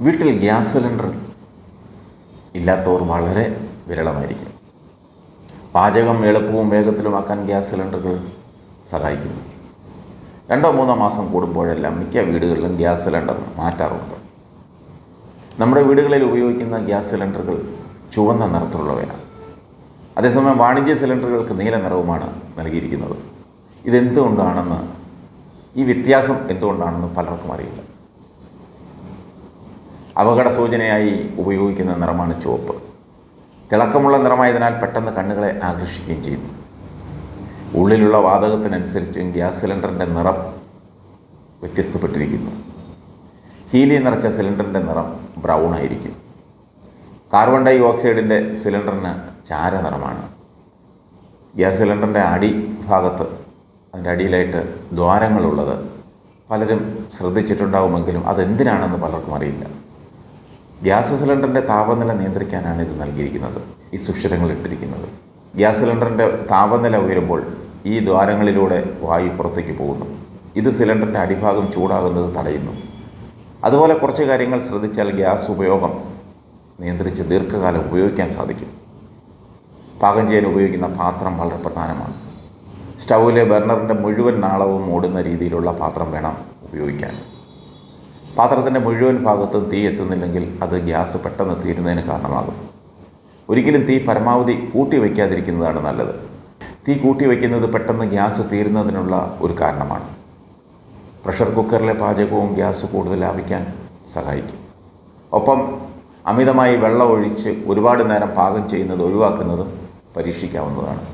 വീട്ടിൽ gas cylinder ഇല്ലാത്തവർ വളരെ വിരളമായിരിക്കും. പാചകം എളുപ്പവും വേഗത്തിലുമാക്കാൻ ഗ്യാസ് സിലിണ്ടറുകൾ സഹായിക്കുന്നു. രണ്ടോ മൂന്നോ മാസം കൂടുമ്പോഴെല്ലാം മിക്ക വീടുകളിലും ഗ്യാസ് സിലിണ്ടർ മാറ്റാറുണ്ട്. നമ്മുടെ വീടുകളിൽ ഉപയോഗിക്കുന്ന ഗ്യാസ് സിലിണ്ടറുകൾ ചുവന്ന നിറത്തിലുള്ളവയാണ്. അതേസമയം വാണിജ്യ സിലിണ്ടറുകൾക്ക് നീല നിറവുമാണ് നൽകിയിരിക്കുന്നത്. ഇതെന്തുകൊണ്ടാണെന്ന് ഈ വ്യത്യാസം എന്തുകൊണ്ടാണെന്ന് പലർക്കും അറിയില്ല. അപകട സൂചനയായി ഉപയോഗിക്കുന്ന നിറമാണ് ചുവപ്പ്. തിളക്കമുള്ള നിറമായതിനാൽ പെട്ടെന്ന് കണ്ണുകളെ ആകർഷിക്കുകയും ചെയ്യുന്നു. ഉള്ളിലുള്ള വാതകത്തിനനുസരിച്ച് ഗ്യാസ് സിലിണ്ടറിന്റെ നിറം വ്യത്യസ്തപ്പെട്ടിരിക്കുന്നു. ഹീലിയം നിറച്ച സിലിണ്ടറിന്റെ നിറം ബ്രൗൺ ആയിരിക്കും. കാർബൺ ഡൈ ഓക്സൈഡിന്റെ സിലിണ്ടറിന് ചാര നിറമാണ്. ഗ്യാസ് സിലിണ്ടറിന്റെ അടി ഭാഗത്ത് അതിന്റെ അടിയിലായിട്ട് ദ്വാരങ്ങളുള്ളത്. പലരും ശ്രദ്ധിച്ചിട്ടുണ്ടാവുമെങ്കിലും അതെന്തിനാണെന്ന് പലർക്കും അറിയില്ല. ഗ്യാസ് സിലിണ്ടറിന്റെ താപനില നിയന്ത്രിക്കാനാണ് ഇത് നൽകിയിരിക്കുന്നത്. ഈ സുഷിരങ്ങൾ ഇട്ടിരിക്കുന്നത്. ഗ്യാസ് സിലിണ്ടറിന്റെ താപനില ഉയരുമ്പോൾ ഈ ദ്വാരങ്ങളിലൂടെ വായു പുറത്തേക്ക് പോകുന്നു. ഇത് സിലിണ്ടറിന്റെ അടിഭാഗം ചൂടാകുന്നത് തടയുന്നു. അതുപോലെ കുറച്ച് കാര്യങ്ങൾ ശ്രദ്ധിച്ചാൽ ഗ്യാസ് ഉപയോഗം നിയന്ത്രിച്ച് ദീർഘകാലം ഉപയോഗിക്കാൻ സാധിക്കും. പാകം ചെയ്യാൻ ഉപയോഗിക്കുന്ന പാത്രം വളരെ പ്രധാനമാണ്. സ്റ്റൗവിലെ ബർണറിന്റെ മുഴുവൻ നാളവും ഓടുന്ന രീതിയിലുള്ള പാത്രം വേണം ഉപയോഗിക്കാൻ. പാത്രത്തിന്റെ മുഴുവൻ ഭാഗത്തും തീ എത്തുന്നില്ലെങ്കിൽ അത് ഗ്യാസ് പെട്ടെന്ന് തീരുന്നതിന് കാരണമാകും. ഒരിക്കലും തീ പരമാവധി കൂട്ടി വയ്ക്കാതിരിക്കുന്നതാണ് നല്ലത്. തീ കൂട്ടി വയ്ക്കുന്നത് പെട്ടെന്ന് ഗ്യാസ് തീരുന്നതിനുള്ള ഒരു കാരണമാണ്. പ്രഷർ കുക്കറിലെ പാചകവും ഗ്യാസ് കൂടുതൽ ലാഭിക്കാൻ സഹായിക്കും. ഒപ്പം അമിതമായി വെള്ളം ഒഴിച്ച് ഒരുപാട് നേരം പാകം ചെയ്യുന്നത് ഒഴിവാക്കുന്നതും പരീക്ഷിക്കാവുന്നതാണ്.